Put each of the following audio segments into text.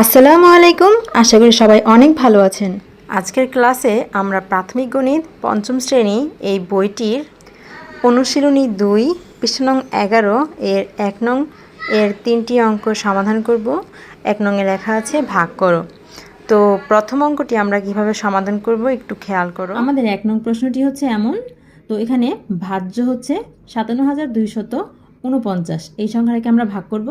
আসসালামু আলাইকুম। আশা করি সবাই অনেক ভালো আছেন। আজকের ক্লাসে আমরা প্রাথমিক গণিত পঞ্চম শ্রেণি এই বইটির অনুশীলনী দুই পৃষ্ঠ নং এগারো এর এক নং এর তিনটি অঙ্ক সমাধান করব। এক নং নংয়ে লেখা আছে ভাগ করো। তো প্রথম অঙ্কটি আমরা কীভাবে সমাধান করব একটু খেয়াল করো। আমাদের এক নং প্রশ্নটি হচ্ছে এমন। তো এখানে ভাজ্য হচ্ছে সাতান্ন হাজার দুইশত উনপঞ্চাশ এই সংখ্যাটাকে আমরা ভাগ করব।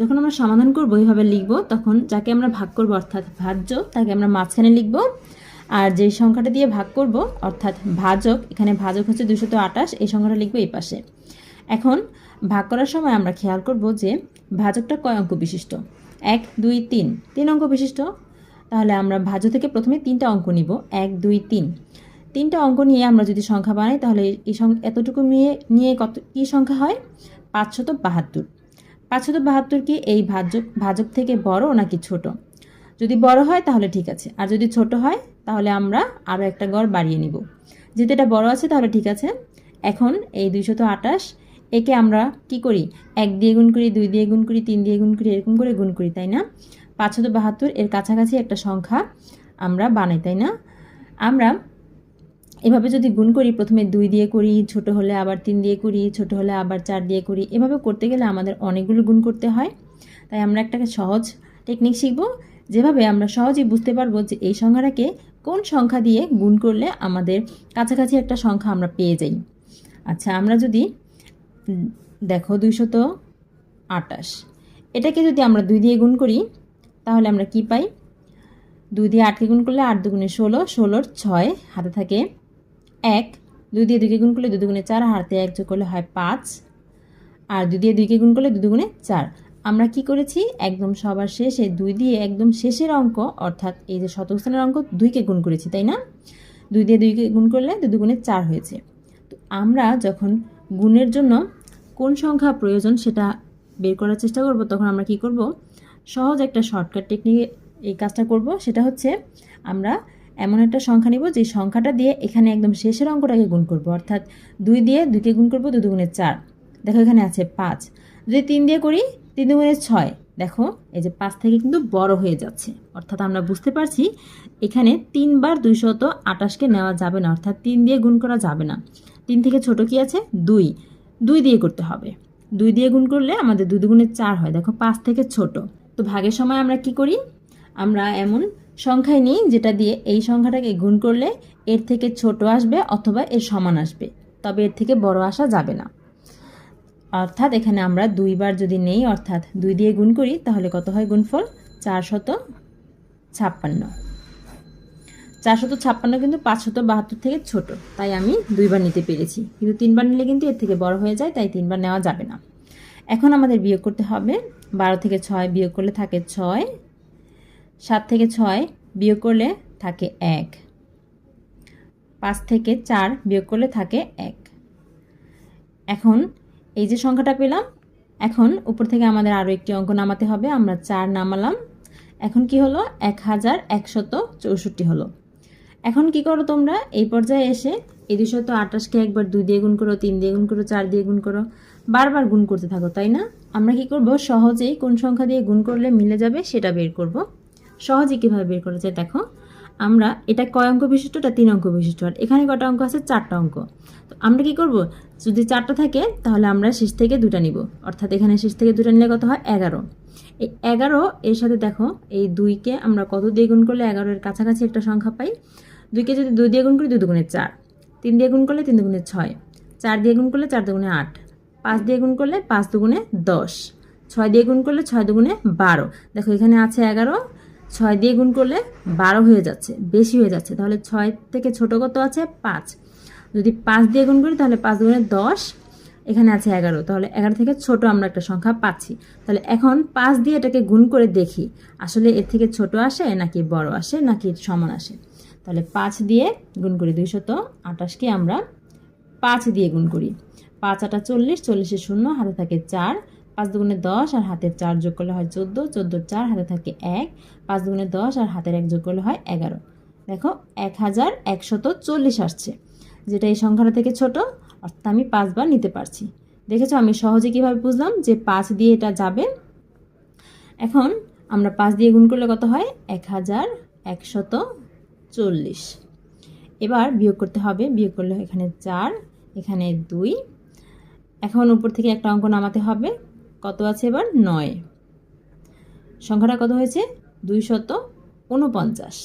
যখন আমরা সমাধান করব, এইভাবে লিখব, তখন যাকে আমরা ভাগ করব, অর্থাৎ ভাজ্য, তাকে আমরা মাঝখানে লিখব। আর যেই সংখ্যাটা দিয়ে ভাগ করব, অর্থাৎ ভাজক, এখানে ভাজক হচ্ছে দুশত আঠাশ, এই সংখ্যাটা লিখব এই পাশে। এখন ভাগ করার সময় আমরা খেয়াল করব যে ভাজকটা কয় অঙ্ক বিশিষ্ট? এক, দুই, তিন। তিন অঙ্ক বিশিষ্ট? তাহলে আমরা ভাজ্য থেকে প্রথমে তিনটা অঙ্ক নিব। এক, দুই, তিন। তিনটা অঙ্ক নিয়ে আমরা যদি সংখ্যা বানাই, তাহলে এই এতটুকু নিয়ে নিয়ে কত, কী সংখ্যা হয়? পাঁচশত বাহাত্তর। পাঁচশত বাহাত্তর কি এই ভাজক ভাজক থেকে বড় নাকি ছোট? যদি বড় হয় তাহলে ঠিক আছে, আর যদি ছোট হয় তাহলে আমরা আরও একটা গড় বাড়িয়ে নিব। যেহেতু এটা বড় আছে তাহলে ঠিক আছে, এখন এই দুইশত আঠাশ একে আমরা কি করি? এক দিয়ে গুণ করি, দুই দিয়ে গুণ করি, তিন দিয়ে গুণ করি, এরকম করে গুণ করি, তাই না? পাঁচশত বাহাত্তর এর কাছাকাছি একটা সংখ্যা আমরা বানাই, তাই না? আমরা এভাবে যদি গুণ করি, প্রথমে দুই দিয়ে করি, ছোট হলে আবার তিন দিয়ে করি, ছোট হলে আবার চার দিয়ে করি, এভাবে করতে গেলে আমাদের অনেকগুলো গুণ করতে হয়। তাই আমরা একটা সহজ টেকনিক শিখব, যেভাবে আমরা সহজেই বুঝতে পারব যে এই সংখ্যাটাকে কোন সংখ্যা দিয়ে গুণ করলে আমাদের কাছাকাছি একটা সংখ্যা আমরা পেয়ে যাই। আচ্ছা আমরা যদি দেখো দুইশত আটাশ এটাকে যদি আমরা দুই দিয়ে গুণ করি, তাহলে আমরা কি পাই? দুই দিয়ে আটকে গুণ করলে আট দুগুণে ষোলো, ষোলোর ছয় হাতে থাকে এক, দুই দিয়ে দুইকে গুণ করলে দুই দুগুণে চার হাতে এক যোগ করলে হয় পাঁচ, আর দুই দিয়ে দুইকে গুণ করলে দুই দুগুণে চার। আমরা কি করেছি? একদম সবার শেষে দুই দিয়ে একদম শেষের অঙ্ক, অর্থাৎ এই যে শতক স্থানের অঙ্ক, দুইকে গুণ করেছি, তাই না? দুই দিয়ে দুইকে গুণ করলে দুই দুগুণে চার হয়েছে। তো আমরা যখন গুণের জন্য কোন সংখ্যা প্রয়োজন সেটা বের করার চেষ্টা করব, তখন আমরা কি করব? সহজ একটা শর্টকাট টেকনিকে এই কাজটা করব, সেটা হচ্ছে আমরা এমন একটা সংখ্যা নিব যে সংখ্যাটা দিয়ে এখানে একদম শেষের অঙ্কটাকে গুণ করব। অর্থাৎ দুই দিয়ে দুইকে গুণ করব দু দুগুণে চার। দেখো এখানে আছে পাঁচ। যদি তিন দিয়ে করি, তিন দুগুণে ছয়। দেখো, এই যে পাঁচ থেকে কিন্তু বড় হয়ে যাচ্ছে। অর্থাৎ আমরা বুঝতে পারছি, এখানে তিনবার দুইশত আটাশকে নেওয়া যাবে না। অর্থাৎ তিন দিয়ে গুণ করা যাবে না। তিন থেকে ছোট কি আছে? দুই। দুই দিয়ে করতে হবে। দুই দিয়ে গুণ করলে আমাদের দুই দুগুণে চার হয়। দেখো, পাঁচ থেকে ছোট। তো ভাগের সময় আমরা কি করি? আমরা এমন সংখ্যায় নিই, যেটা দিয়ে এই সংখ্যাটাকে গুণ করলে এর থেকে ছোট আসবে অথবা এর সমান আসবে। তবে এর থেকে বড় আসা যাবে না। অর্থাৎ এখানে আমরা দুইবার যদি নেই, অর্থাৎ দুই দিয়ে গুণ করি, তাহলে কত হয় গুণফল? চারশত ছাপ্পান্ন। চারশত ছাপ্পান্ন কিন্তু পাঁচশত বাহাত্তর থেকে ছোট, তাই আমি দুইবার নিতে পেরেছি। কিন্তু তিনবার নিলে কিন্তু এর থেকে বড় হয়ে যায়, তাই তিনবার নেওয়া যাবে না। এখন আমাদের বিয়োগ করতে হবে। বারো থেকে ছয় বিয়োগ করলে থাকে ছয় সাত থেকে ছয় বিয়োগ করলে থাকে এক। পাঁচ থেকে চার বিয়োগ করলে থাকে এক। এখন এই যে সংখ্যাটা পেলাম, এখন উপর থেকে আমাদের আরও একটি অঙ্ক নামাতে হবে, আমরা চার নামালাম। এখন কি হলো? এক হাজার একশত চৌষট্টি হলো। এখন কি করো তোমরা? এই পর্যায়ে এসে এই দুশত আঠাশকে একবার দুই দিয়ে গুণ করো, তিন দিয়ে গুণ করো, চার দিয়ে গুণ করো, বারবার গুণ করতে থাকো, তাই না? আমরা কি করব? সহজেই কোন সংখ্যা দিয়ে গুণ করলে মিলে যাবে সেটা বের করব। সহজে কীভাবে বের করা যায় দেখো। আমরা এটা কয় অঙ্ক বিশিষ্ট? এটা তিন অঙ্ক বিশিষ্ট। আর এখানে কটা অঙ্ক আছে? চারটা অঙ্ক। তো আমরা কি করব? যদি চারটা থাকে, তাহলে আমরা শেষ থেকে দুটা নিব। অর্থাৎ এখানে শেষ থেকে দুটা নিলে কত হয়? এগারো। এই এগারো, এর সাথে দেখো, এই দুইকে আমরা কত দিয়ে গুণ করলে এগারোর কাছাকাছি একটা সংখ্যা পাই? দুইকে যদি দুই দিয়ে গুণ করি, দুই দুগুণে চার। তিন দিয়ে গুণ করলে তিন দুগুণে ছয়। চার দিয়ে গুণ করলে চার দুগুণে আট। পাঁচ দিয়ে গুণ করলে পাঁচ দুগুণে দশ। ছয় দিয়ে গুণ করলে ছয় দুগুণে বারো। দেখো এখানে আছে এগারো ছয় দিয়ে গুণ করলে বারো হয়ে যাচ্ছে, বেশি হয়ে যাচ্ছে। তাহলে ছয় থেকে ছোট কত আছে? পাঁচ। যদি পাঁচ দিয়ে গুণ করি, তাহলে পাঁচ দুগুণে দশ, এখানে আছে এগারো। তাহলে এগারো থেকে ছোট আমরা একটা সংখ্যা পাচ্ছি। তাহলে এখন পাঁচ দিয়ে এটাকে গুণ করে দেখি, আসলে এর থেকে ছোট আসে নাকি বড় আসে নাকি সমান আসে। তাহলে পাঁচ দিয়ে গুণ করি দুইশত আটাশকে আমরা পাঁচ দিয়ে গুণ করি। পাঁচ আটা চল্লিশ, চল্লিশে শূন্য, হাতে থাকে চার। পাঁচ দুগুণে দশ আর হাতের চার যোগ করলে হয় চোদ্দ চোদ্দোর চার, হাতে থাকে এক। পাঁচ দুগুণে দশ আর হাতের এক যোগ করলে হয় এগারো। দেখো, এক হাজার একশত চল্লিশ আসছে, যেটা এই সংখ্যাটা থেকে ছোট, অর্থাৎ আমি পাঁচবার নিতে পারছি। দেখেছ, আমি সহজে কীভাবে বুঝলাম যে পাঁচ দিয়ে এটা যাবে? এখন আমরা পাঁচ দিয়ে গুণ করলে কত হয়? এক হাজার একশত চল্লিশ। এবার বিয়োগ করতে হবে, বিয়োগ করলে এখানে চার, এখানে দুই। এখন উপর থেকে একটা অঙ্ক নামাতে হবে। কত আছে এবার? নয়। সংখ্যাটা কত হয়েছে? দুইশত উনপঞ্চাশ।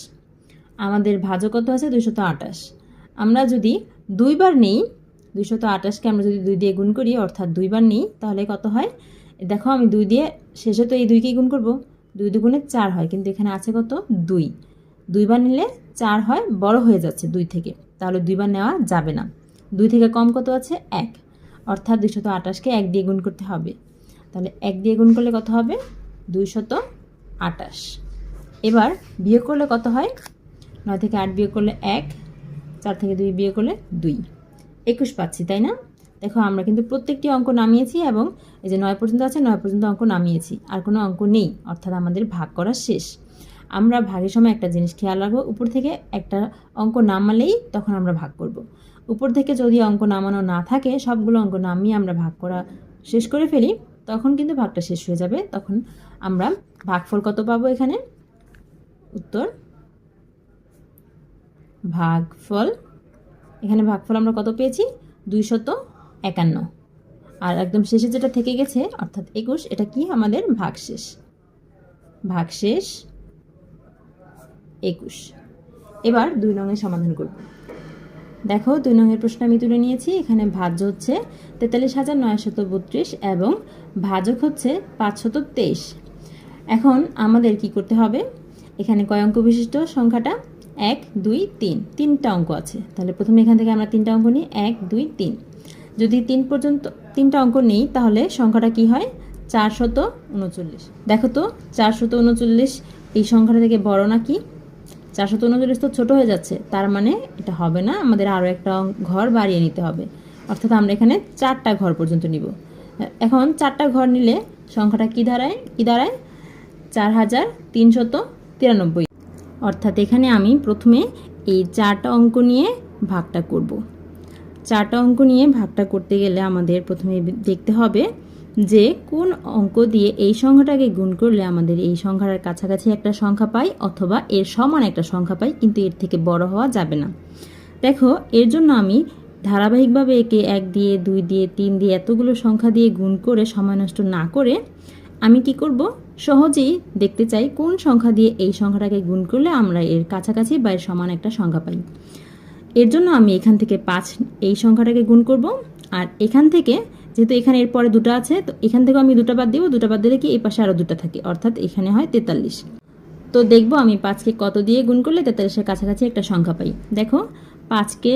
আমাদের ভাজক কত আছে? দুইশত আটাশ আমরা যদি দুইবার নেই, দুইশত আটাশকে আমরা যদি দুই দিয়ে গুণ করি, অর্থাৎ দুইবার নিই, তাহলে কত হয়? দেখো, আমি দুই দিয়ে, শেষে তো এই দুইকেই গুণ করব। দুই দুগুণে চার হয়, কিন্তু এখানে আছে কত? দুই। দুইবার নিলে চার হয়, বড় হয়ে যাচ্ছে দুই থেকে। তাহলে দুইবার নেওয়া যাবে না। দুই থেকে কম কত আছে? এক। অর্থাৎ দুইশত আটাশকে এক দিয়ে গুণ করতে হবে। তাহলে এক দিয়ে গুণ করলে কত হবে? দুইশত আটাশ এবার বিয়োগ করলে কত হয়? নয় থেকে আট বিয়োগ করলে এক, চার থেকে দুই বিয়োগ করলে দুই। একুশ পাচ্ছি, তাই না? দেখো, আমরা কিন্তু প্রত্যেকটি অঙ্ক নামিয়েছি এবং এই যে নয় পর্যন্ত আছে, নয় পর্যন্ত অঙ্ক নামিয়েছি। আর কোনো অঙ্ক নেই, অর্থাৎ আমাদের ভাগ করা শেষ। আমরা ভাগের সময় একটা জিনিস খেয়াল রাখব, উপর থেকে একটা অঙ্ক নামালেই তখন আমরা ভাগ করব। উপর থেকে যদি অঙ্ক নামানো না থাকে, সবগুলো অঙ্ক নামিয়ে আমরা ভাগ করা শেষ করে ফেলি। তখন কিন্তু ভাগটা শেষ হয়ে যাবে। তখন আমরা ভাগফল কত পাবো এখানে? উত্তর, ভাগফল, এখানে ভাগফল আমরা কত পেয়েছি? দুইশত একান্ন। আর একদম শেষে যেটা থেকে গেছে, অর্থাৎ একুশ, এটা কি? আমাদের ভাগশেষ ভাগশেষ একুশ। এবার দুই নঙের সমাধান করব। দেখো, দুই নঙের প্রশ্ন আমি তুলে নিয়েছি, এখানে ভাজ্য হচ্ছে তেতাল্লিশ হাজার নয়শত বত্রিশ এবং ভাজক হচ্ছে পাঁচশত তেইশ। এখন আমাদের কি করতে হবে? এখানে কয় অঙ্ক বিশিষ্ট? সংখ্যাটা এক, দুই, তিন। তিনটা অঙ্ক আছে। তাহলে প্রথমে এখান থেকে আমরা তিনটা অঙ্ক নিই। এক, দুই, তিন। যদি তিন পর্যন্ত, তিনটা অঙ্ক নিই, তাহলে সংখ্যাটা কি হয়? চারশত উনচল্লিশ। দেখো তো, চারশত উনচল্লিশ, এই সংখ্যাটা থেকে বড় না কি চারশত উনচল্লিশ তো ছোট হয়ে যাচ্ছে। তার মানে এটা হবে না, আমাদের আরও একটা ঘর বাড়িয়ে নিতে হবে। অর্থাৎ আমরা এখানে চারটা ঘর পর্যন্ত নিব। এখন চারটা ঘর নিলে সংখ্যাটা কী দাঁড়ায়? কী দাঁড়ায়? চার হাজার তিনশত তিরানব্বই। অর্থাৎ এখানে আমি প্রথমে এই চারটা অঙ্ক নিয়ে ভাগটা করব। চারটা অঙ্ক নিয়ে ভাগটা করতে গেলে আমাদের প্রথমে দেখতে হবে যে কোন অঙ্ক দিয়ে এই সংখ্যাটাকে গুণ করলে আমাদের এই সংখ্যার কাছাকাছি একটা সংখ্যা পাই অথবা এর সমান একটা সংখ্যা পাই, কিন্তু এর থেকে বড় হওয়া যাবে না। দেখো, এর জন্য আমি ধারাবাহিকভাবে একে এক দিয়ে, দুই দিয়ে, তিন দিয়ে এতগুলো সংখ্যা দিয়ে গুণ করে সময় নষ্ট না করে আমি কি করব? সহজেই দেখতে চাই কোন সংখ্যা দিয়ে এই সংখ্যাটাকে গুণ করলে আমরা এর কাছাকাছি বা এর সমান একটা সংখ্যা পাই। এর জন্য আমি এখান থেকে পাঁচ এই সংখ্যাটাকে গুণ করব, আর এখান থেকে যেহেতু এখানে এরপরে দুটো আছে, তো এখান থেকেও আমি দুটো বাদ দিব, দুটো বাদ দিলে কি এই পাশে আরও দুটো থাকে। অর্থাৎ এখানে হয় তেতাল্লিশ। তো দেখব আমি পাঁচকে কত দিয়ে গুণ করলে তেতাল্লিশের কাছাকাছি একটা সংখ্যা পাই। দেখো, পাঁচকে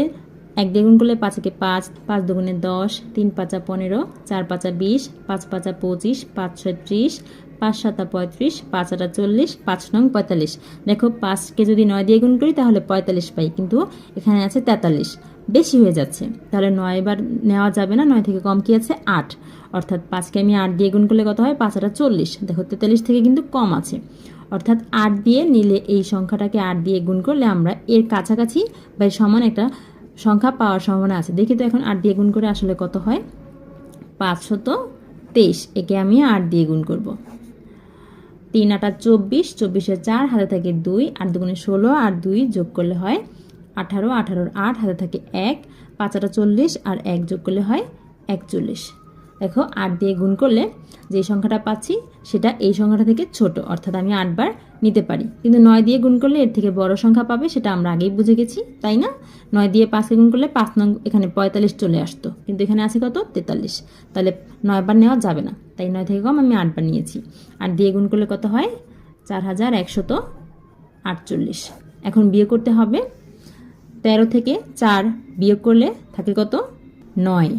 এক দিয়ে গুণ করলে পাঁচকে পাঁচ পাঁচ দুগুণে দশ, তিন পাঁচা পনেরো, চার পাঁচা বিশ, পাঁচ পাঁচা পঁচিশ, পাঁচ ছয় ত্রিশ, পাঁচ সাতা পঁয়ত্রিশ, পাঁচ আটা চল্লিশ, পাঁচ নং পঁয়তাল্লিশ। দেখো, পাঁচকে যদি নয় দিয়ে গুণ করি তাহলে পঁয়তাল্লিশ পাই, কিন্তু এখানে আছে তেতাল্লিশ। বেশি হয়ে যাচ্ছে। তাহলে নয় বার নেওয়া যাবে না, নয় থেকে কম কি আছে? আট। অর্থাৎ পাঁচকে আমি আট দিয়ে গুণ করলে কত হয়? পাঁচ আটা চল্লিশ। দেখো, তেতাল্লিশ থেকে কিন্তু কম আছে। অর্থাৎ আট দিয়ে নিলে এই সংখ্যাটাকে আট দিয়ে গুণ করলে আমরা এর কাছাকাছি বা সমান একটা সংখ্যা পাওয়ার সম্ভাবনা আছে। দেখি তো এখন আট দিয়ে গুণ করে আসলে কত হয়? পাঁচশত তেইশ। একে আমি আট দিয়ে গুণ করব। তিন আটা চব্বিশ, চব্বিশে চার, হাতে থাকে দুই, আট দুগুণে ষোলো আর দুই যোগ করলে হয় আঠারো, আঠারোর আট হাতে থাকে এক, পাঁচ আটা চল্লিশ আর এক যোগ করলে হয় একচল্লিশ। দেখো আট দিয়ে গুণ করলে যে সংখ্যাটা পাচ্ছি সেটা এই সংখ্যাটা থেকে ছোট, অর্থাৎ আমি আটবার নিতে পারি। কিন্তু নয় দিয়ে গুণ করলে এর থেকে বড় সংখ্যা পাবে সেটা আমরা আগেই বুঝে গেছি, তাই না? নয় দিয়ে পাঁচকে গুণ করলে পাঁচ নং এখানে পঁয়তাল্লিশ চলে আসতো, কিন্তু এখানে আছে কত? তেতাল্লিশ। তাহলে নয়বার নেওয়া যাবে না, তাই নয় থেকে কম আমি আটবার নিয়েছি। আট দিয়ে গুণ করলে কত হয়? চার হাজার একশত আটচল্লিশ। এখন বিয়ে করতে হবে। তেরো থেকে চার বিয়োগ করলে থাকে কত? নয়।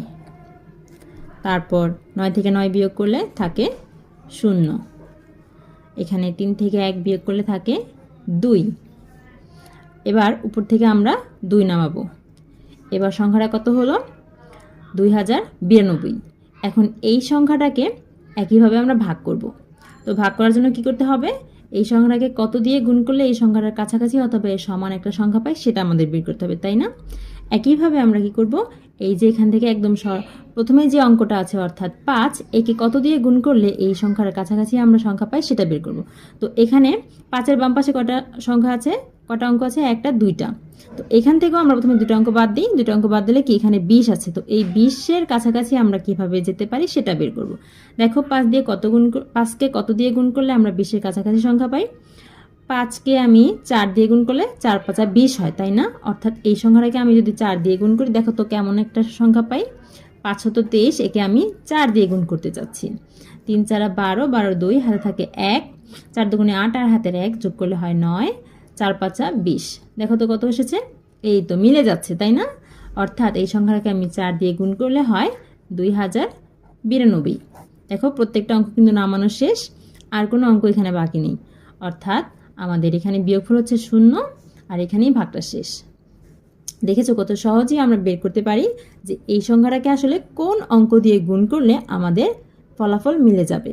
তারপর নয় থেকে নয় বিয়োগ করলে থাকে শূন্য। এখানে তিন থেকে এক বিয়োগ করলে থাকে দুই। এবার উপর থেকে আমরা দুই নামাবো। এবার সংখ্যাটা কত হলো? দুই হাজার বিরানব্বই। এখন এই সংখ্যাটাকে একইভাবে আমরা ভাগ করব। তো ভাগ করার জন্য কি করতে হবে? এই সংখ্যাটাকে কত দিয়ে গুণ করলে এই সংখ্যাটার কাছাকাছি অথবা এর সমান একটা সংখ্যা পাই সেটা আমাদের বের করতে হবে, তাই না? একইভাবে আমরা কি করব? এই যে এখান থেকে একদম প্রথমে যে অঙ্কটা আছে অর্থাৎ পাঁচ, একে কত দিয়ে গুণ করলে এই সংখ্যার কাছাকাছি আমরা সংখ্যা পাই, সেটা বের করব। তো এখানে পাঁচের বাম পাশে কটা সংখ্যা আছে? কটা অঙ্ক আছে? একটা, দুইটা। তো এখান থেকেও আমরা প্রথমে দুটো অঙ্ক বাদ দিই। দুটো অঙ্ক বাদ দিলে কি? এখানে বিশ আছে। তো এই বিশের কাছাকাছি আমরা কীভাবে যেতে পারি সেটা বের করব। দেখো, পাঁচ দিয়ে কত গুণ পাঁচকে কত দিয়ে গুণ করলে আমরা বিশের কাছাকাছি সংখ্যা পাই? পাঁচকে আমি চার দিয়ে গুণ করলে চার পাঁচা বিশ হয়, তাই না? অর্থাৎ এই সংখ্যাটাকে আমি যদি চার দিয়ে গুণ করি, দেখো তো কেমন একটা সংখ্যা পাই। পাঁচ হতো তেইশ, একে আমি চার দিয়ে গুণ করতে চাচ্ছি। তিন চারা বারো বারো দুই, হাতে থাকে এক। চার দুগুণে আট আর হাতের এক যোগ করলে হয় নয়। চার পাঁচা বিশ। দেখো তো কত এসেছে? এই তো মিলে যাচ্ছে, তাই না? অর্থাৎ এই সংখ্যাটাকে আমি চার দিয়ে গুণ করলে হয় দুই হাজার বিরানব্বই। দেখো, প্রত্যেকটা অঙ্ক কিন্তু নামানো শেষ, আর কোনো অঙ্ক এখানে বাকি নেই। অর্থাৎ আমাদের এখানে বিয়োগফল হচ্ছে শূন্য, আর এখানেই ভাগটা শেষ। দেখেছ কত সহজেই আমরা বের করতে পারি যে এই সংখ্যাটাকে আসলে কোন অঙ্ক দিয়ে গুণ করলে আমাদের ফলাফল মিলে যাবে।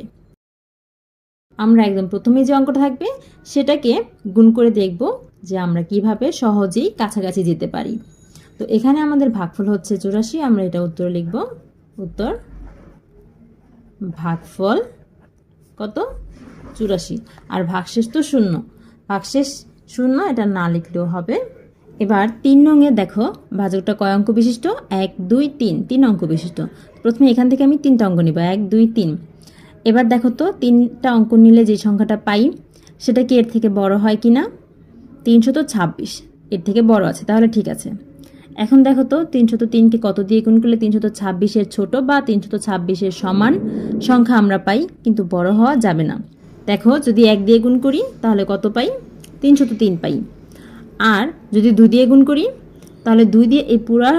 আমরা একদম প্রথমে যে অঙ্কটা থাকবে, সেটাকে গুণ করে দেখব যে আমরা কীভাবে সহজেই কাছাকাছি যেতে পারি। তো এখানে আমাদের ভাগফল হচ্ছে চুরাশি, আমরা এটা উত্তর লিখব। উত্তর, ভাগফল কত? চুরাশি। আর ভাগশেষ তো শূন্য। ভাগশেষ শূন্য, এটা না লিখলেও হবে। এবার তিন রঙে দেখো, ভাজকটা কয় অঙ্ক বিশিষ্ট? এক, দুই, তিন। তিন অঙ্ক বিশিষ্ট। প্রথমে এখান থেকে আমি তিনটা অঙ্ক নিব। এক, দুই, তিন। এবার দেখো তো, তিনটা অঙ্ক নিলে যে সংখ্যাটা পাই, সেটা কি এর থেকে বড় হয় কি না তিনশত ছাব্বিশ। এর থেকে বড় আছে, তাহলে ঠিক আছে। এখন দেখো তো তিনশো তো তিনকে কত দিয়ে গুণ করলে তিনশো তো ছাব্বিশের ছোটো বা তিনশত ছাব্বিশের সমান সংখ্যা আমরা পাই, কিন্তু বড় হওয়া যাবে না। দেখো, যদি এক দিয়ে গুণ করি, তাহলে কত পাই? তিনশত তিন পাই। আর যদি দুই দিয়ে গুণ করি, তাহলে দুই দিয়ে এই পুরা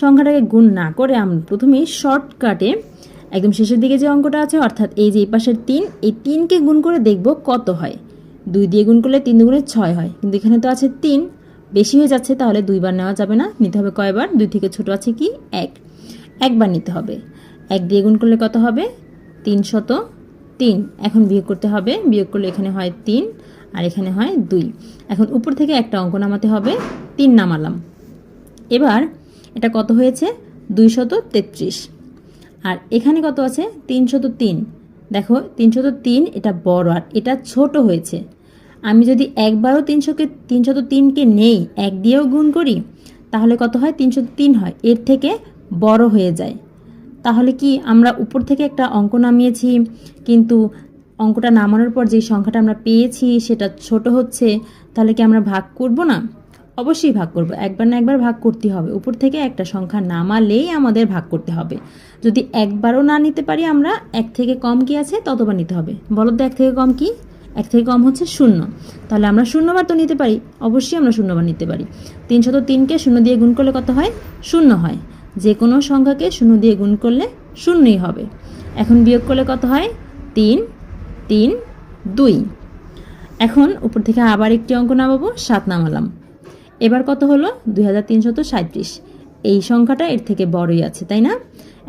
সংখ্যাটাকে গুণ না করে আমরা প্রথমেই শর্টকাটে একদম শেষের দিকে যে অঙ্কটা আছে, অর্থাৎ এই যে এই পাশের তিন, এই তিনকে গুণ করে দেখব কত হয়। দুই দিয়ে গুণ করলে তিন দুগুণে ছয় হয়। কিন্তু এখানে তো আছে তিন, বেশি হয়ে যাচ্ছে তাহলে দুইবার নেওয়া যাবে না, নিতে হবে কয়বার? দুই থেকে ছোট আছে কি? এক। একবার নিতে হবে। এক দিয়ে গুণ করলে কত হবে? তিনশত তিন। এখন বিয়োগ করতে হবে। বিয়োগ করলে এখানে হয় তিন, আর এখানে হয় দুই। এখন উপর থেকে একটা অঙ্ক নামাতে হবে। তিন নামালাম। এবার এটা কত হয়েছে? দুইশত তেত্রিশ। আর এখানে কত আছে? তিনশত তিন। দেখো, তিনশত তিন এটা বড় আর এটা ছোট হয়েছে। আমি যদি একবারও তিনশোকে, তিনশত তিনকে নেই, এক দিয়েও গুণ করি, তাহলে কত হয়? তিনশত তিন হয়। এর থেকে বড় হয়ে যায়। তাহলে কি আমরা উপর থেকে একটা অঙ্ক নামিয়েছি, কিন্তু অঙ্কটা নামানোর পর যে সংখ্যাটা আমরা পেয়েছি সেটা ছোট হচ্ছে, তাহলে কি আমরা ভাগ করব না? অবশ্যই ভাগ করব। একবার না একবার ভাগ করতে হবে। উপর থেকে একটা সংখ্যা নামালেই আমাদের ভাগ করতে হবে। যদি একবারও না নিতে পারি আমরা, এক থেকে কম কি আছে? ততবার নিতে হবে। বলো তো, এক থেকে কম কি? এক থেকে কম হচ্ছে শূন্য। তাহলে আমরা শূন্যবার তো নিতে পারি। অবশ্যই আমরা শূন্যবার নিতে পারি। তিনশত তিনকে শূন্য দিয়ে গুণ করলে কত হয়? শূন্য হয়। যে কোনো সংখ্যাকে শূন্য দিয়ে গুণ করলে শূন্যই হবে। এখন বিয়োগ করলে কত হয়? তিন তিন, দুই। এখন উপর থেকে আবার একটি অঙ্ক নামাবো, সাত নামালাম। এবার কত হলো? দুই হাজার এই সংখ্যাটা এর থেকে বড়ই আছে, তাই না?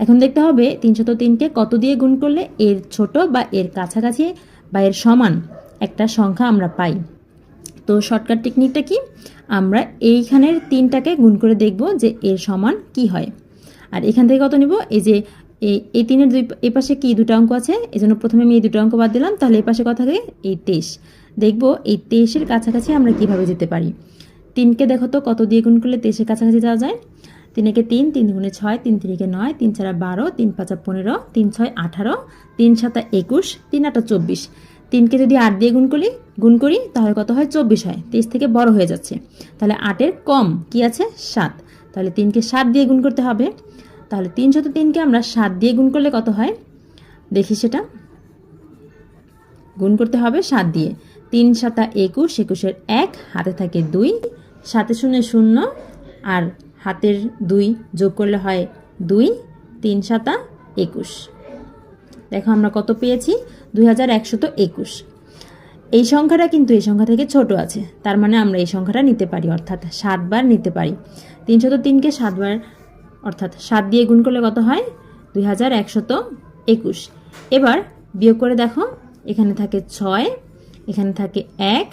এখন দেখতে হবে তিনশত তিনকে কত দিয়ে গুণ করলে এর ছোট বা এর কাছাকাছি বা এর সমান একটা সংখ্যা আমরা পাই। তো শর্টকাট টেকনিকটা কি? আমরা এইখানের তিনটাকে গুণ করে দেখব যে এর সমান কি হয়। আর এখান থেকে কত নিব? এই যে এই তিনের দুই এই পাশে কি দুটো অঙ্ক আছে? এই জন্য প্রথমে আমি এই দুটো অঙ্ক বাদ দিলাম, তাহলে এই পাশে কথা থাকে এই তেইশ। দেখব এই তেইশের কাছাকাছি আমরা কীভাবে যেতে পারি? তিনকে দেখো তো, কত দিয়ে গুণ করলে তেইশের কাছাকাছি যাওয়া যায়? তিনেকে তিন তিন গুণে ছয়, তিন তিরিকে নয়, তিন চারা বারো, তিন পাঁচা পনেরো, তিন ছয় আঠারো, তিন সাতা একুশ, তিন আটা চব্বিশ। তিনকে যদি আট দিয়ে গুণ করি গুণ করি, তাহলে কত হয়? চব্বিশ হয়। তেইশ থেকে বড় হয়ে যাচ্ছে। তাহলে আটের কম কি আছে? সাত। তাহলে তিনকে সাত দিয়ে গুণ করতে হবে। তাহলে তিনশত তিনকে আমরা সাত দিয়ে গুণ করলে কত হয়? দেখি সেটা। গুণ করতে হবে সাত দিয়ে। তিন সাতা একুশ, একুশের এক, হাতে থাকে দুই সাতে শূন্য শূন্য আর হাতের দুই যোগ করলে হয় দুই, তিন সাতা একুশ। দেখো আমরা কত পেয়েছি? দুই হাজার একশত একুশ। এই সংখ্যাটা কিন্তু এই সংখ্যা থেকে ছোট আছে। তার মানে আমরা এই সংখ্যাটা নিতে পারি, অর্থাৎ সাতবার নিতে পারি। তিনশত তিনকে সাতবার অর্থাৎ সাত দিয়ে গুণ করলে কত হয়? দুই হাজার একশত একুশ। এবার বিয়োগ করে দেখো, এখানে থাকে ছয়, এখানে থাকে এক,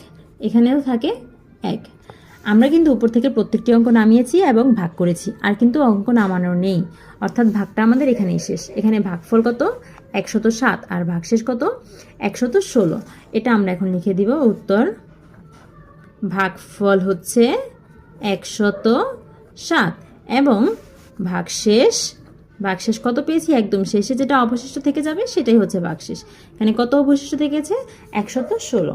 এখানেও থাকে এক। আমরা কিন্তু উপর থেকে প্রত্যেকটি অঙ্ক নামিয়েছি এবং ভাগ করেছি, আর কিন্তু অঙ্ক নামানো নেই। অর্থাৎ ভাগটা আমাদের এখানেই শেষ। এখানে ভাগফল কত? একশত সাত। আর ভাগশেষ কত? একশত ষোলো। এটা আমরা এখন লিখে দিব উত্তর। ভাগফল হচ্ছে একশত সাত। এবং ভাগশেষ ভাগশেষ কত পেয়েছি? একদম শেষে যেটা অবশিষ্ট থেকে যাবে, সেটাই হচ্ছে ভাগশেষ। এখানে কত অবশিষ্ট থেকেছে একশত ষোলো।